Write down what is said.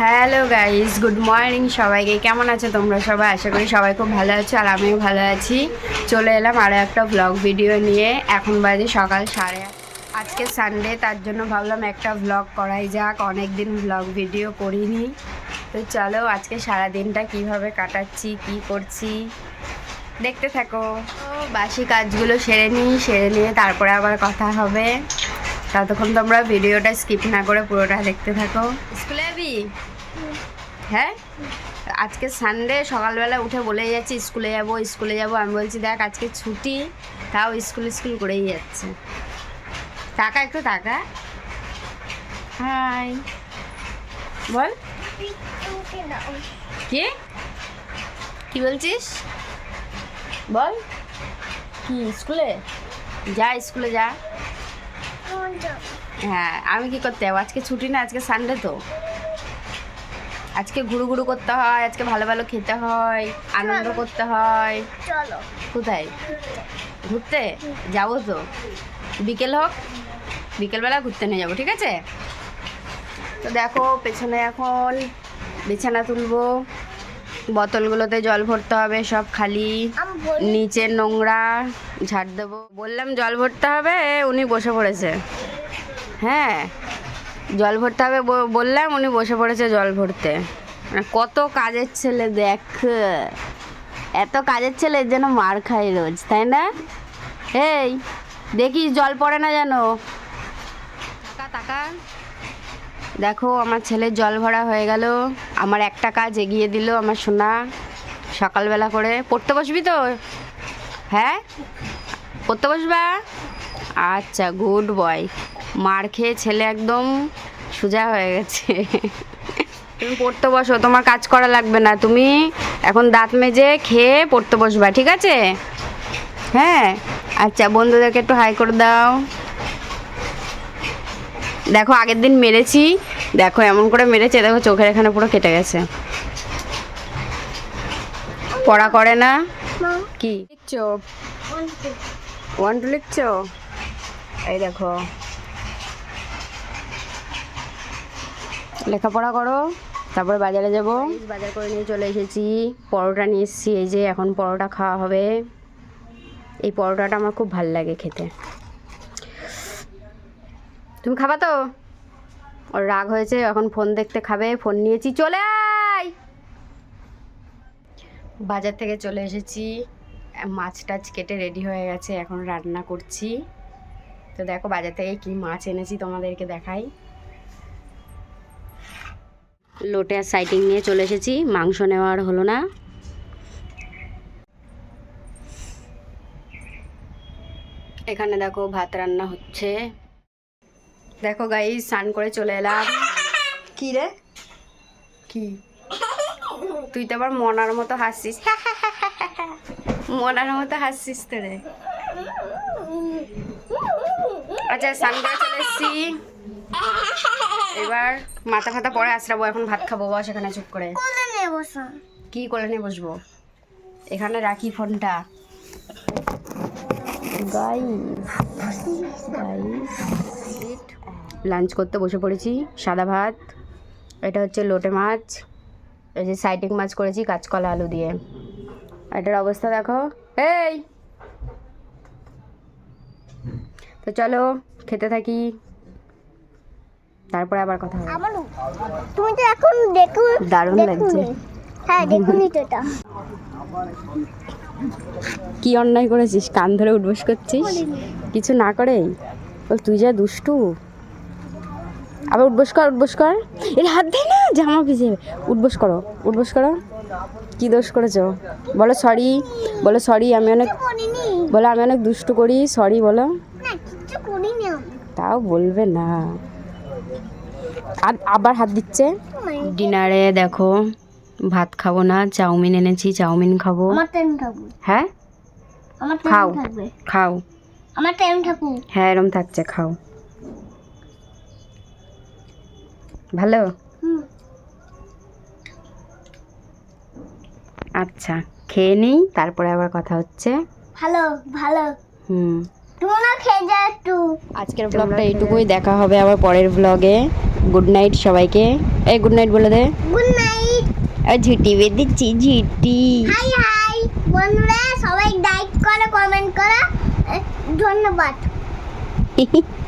Hello guys, good morning সবাইকে। কেমন আছো তোমরা সবাই? আশা করি সবাই খুব ভালো আছো আর আমিও ভালো আছি। চলে এলাম আরও একটা ব্লগ ভিডিও নিয়ে। এখন বাজে সকাল সাড়ে। আজকে সানডে তার জন্য ভাবলাম একটা ব্লগ করাই যাক। অনেক দিন ব্লগ ভিডিও করিনি। তো চলো আজকে সারা দিনটা কীভাবে কাটাচ্ছি, কি করছি? দেখতে থাকো। বাসি কাজগুলো সেরে নিই, সেরে নিয়ে তারপরে আবার কথা হবে। ততক্ষণ তোমরা ভিডিওটা স্কিপ না করে পুরোটা দেখতে থাকো। স্কুলে যাবি? হ্যাঁ? আজকে সানডে সকালবেলা উঠে বলেই যাচ্ছি স্কুলে যাব স্কুলে যাব। আমি বলছি দেখ আজকে ছুটি তাও স্কুল স্কুল করেই যাচ্ছে। টাকা একটু টাকা? হাই। বল। কি? কি বলছিস? বল। কি স্কুলে? যা স্কুলে যা। হ্যাঁ আমি কি করতে যাব? আজকে ছুটি না আজকে সানডে তো। আজকে ঘুরু ঘুরু করতে হয় আজকে ভালো ভালো খেতে হয় আনন্দ করতে হয়। চলো। কোথায়? ঘুরতে? যাব তো। বিকেল হোক বিকেলবেলা ঘুরতে নিয়ে যাব ঠিক আছে? তো দেখো পেছনে এখন বিছানা তুলবো। বোতলগুলোতে জল ভরতে হবে, সব খালি। নিচে নোংরা ঝাড় দেবো। বললাম, জল ভরতে হবে? উনি বসে পড়েছে। হ্যাঁ জল ভরতে হবে। বললাম, উনি বসে পড়েছে জল ভরতে। মানে কত কাজের ছেলে, দেখ। এত কাজের ছেলে যেন মার খায় রোজ, তাই না? এই, দেখিস, জল পড়ে না যেন? টাকা টাকা দেখো, আমার ছেলের জল ভরা হয়ে গেল। আমার একটা কাজ এগিয়ে দিল আমার সোনা সকালবেলা করে। পড়তে বসবি তো? হ্যাঁ? পড়তে বসবা? আচ্ছা গুড বয় মার খেয়ে ছেলে একদম সোজা হয়ে গেছে। তুমি পড়তে বসো, তোমার কাজ করা লাগবে না। তুমি এখন দাঁত মেজে খেয়ে পড়তে বসবা, ঠিক আছে? হ্যাঁ? আচ্ছা বন্ধুদেরকে একটু হাই করে দাও। দেখো, আগের দিন মেরেছি। দেখো এমন করে মেরেছে দেখো চোখের এখানে পুরো কেটে গেছে। পড়া করে না? কি? লিখছো? ওয়ান টু লিখছো? এই দেখো। লেখাপড়া করো তারপরে বাজারে যাব। বাজার করে নিয়ে চলে এসেছি। পরোটা নিয়ে এসেছি এই যে এখন পরোটা খাওয়া হবে। এই পরোটাটা আমার খুব ভালো লাগে খেতে। তুমি খাবা তো? ওর রাগ হয়েছে, এখন ফোন দেখতে খাবে, ফোন নিয়েছি, চলে আয়! বাজার থেকে চলে এসেছি। মাছ টাছ কেটে রেডি হয়ে গেছে, এখন রান্না করছি। তো দেখো বাজার থেকে কি মাছ এনেছি তোমাদেরকে দেখাই। লোটে আর সাইটিং নিয়ে চলে এসেছি, মাংস নেওয়ার হলো না। এখানে দেখো ভাত রান্না হচ্ছে। দেখো গাই স্নান করে চলে এলাম। কি রে? কি? তুই তো আবার মনার মতো হাসছিস মনার মতো হাসছিস তো রে। আচ্ছা স্নান করে চলে এসছি। এবার মাথা ফাতা পরে আশ্রাবো এখন ভাত খাব বস এখানে চুপ করে। কি করে নিয়ে বসবো? এখানে রাখি ফোনটা। লাঞ্চ করতে বসে পড়েছি। সাদা ভাত এটা হচ্ছে লোটে মাছ এই যে সাইটিং মাছ করেছি কাঁচকলা আলু দিয়ে। এটার অবস্থা দেখো এই! তো চলো খেতে থাকি। তারপরে আবার কথা হবে। তুমি তো এখন দেখো দারুণ লাগছে। হ্যাঁ দেখুনি তো এটা। কি অন্যায় করেছিস? কান ধরে উঠবোস করছিস? কিছু না করেই? ও তুই যা দুষ্টু। আবার উঠবোস কর উঠবোস কর। এর হাত দে না জামা ভিজে। উঠবোস করো উঠবোস করো। কি দোষ করেছ? বলো সরি বলো সরি আমি অনেক বলো আমি অনেক দুষ্টু করি সরি বলো। না কিচ্ছু করিনি আমি। তাও বলবে না। আর আবার হাত দিচ্ছে। ডিনারে দেখো ভাত খাব না চাউমিন এনেছি চাউমিন খাব। হ্যাঁ? খাও। খাও। আমার টাইম থাকুক। হ্যাঁ এরম থাকছে খাও। ভালো? হুম। আচ্ছা খেয়ে নিই তারপরে আবার কথা হচ্ছে? ভালো ভালো। হুম। তোমরা খেয়ে যা একটু। আজকের ব্লগটা এইটুকুই দেখা হবে আবার পরের ব্লগে গুড নাইট সবাইকে। এই গুড নাইট বলে দে। গুড নাইট আর ঝিটি বেঁধেছি ঝিটি। হাই হাই বন্ধুরা সবাই লাইক করো কমেন্ট করো। ধন্যবাদ।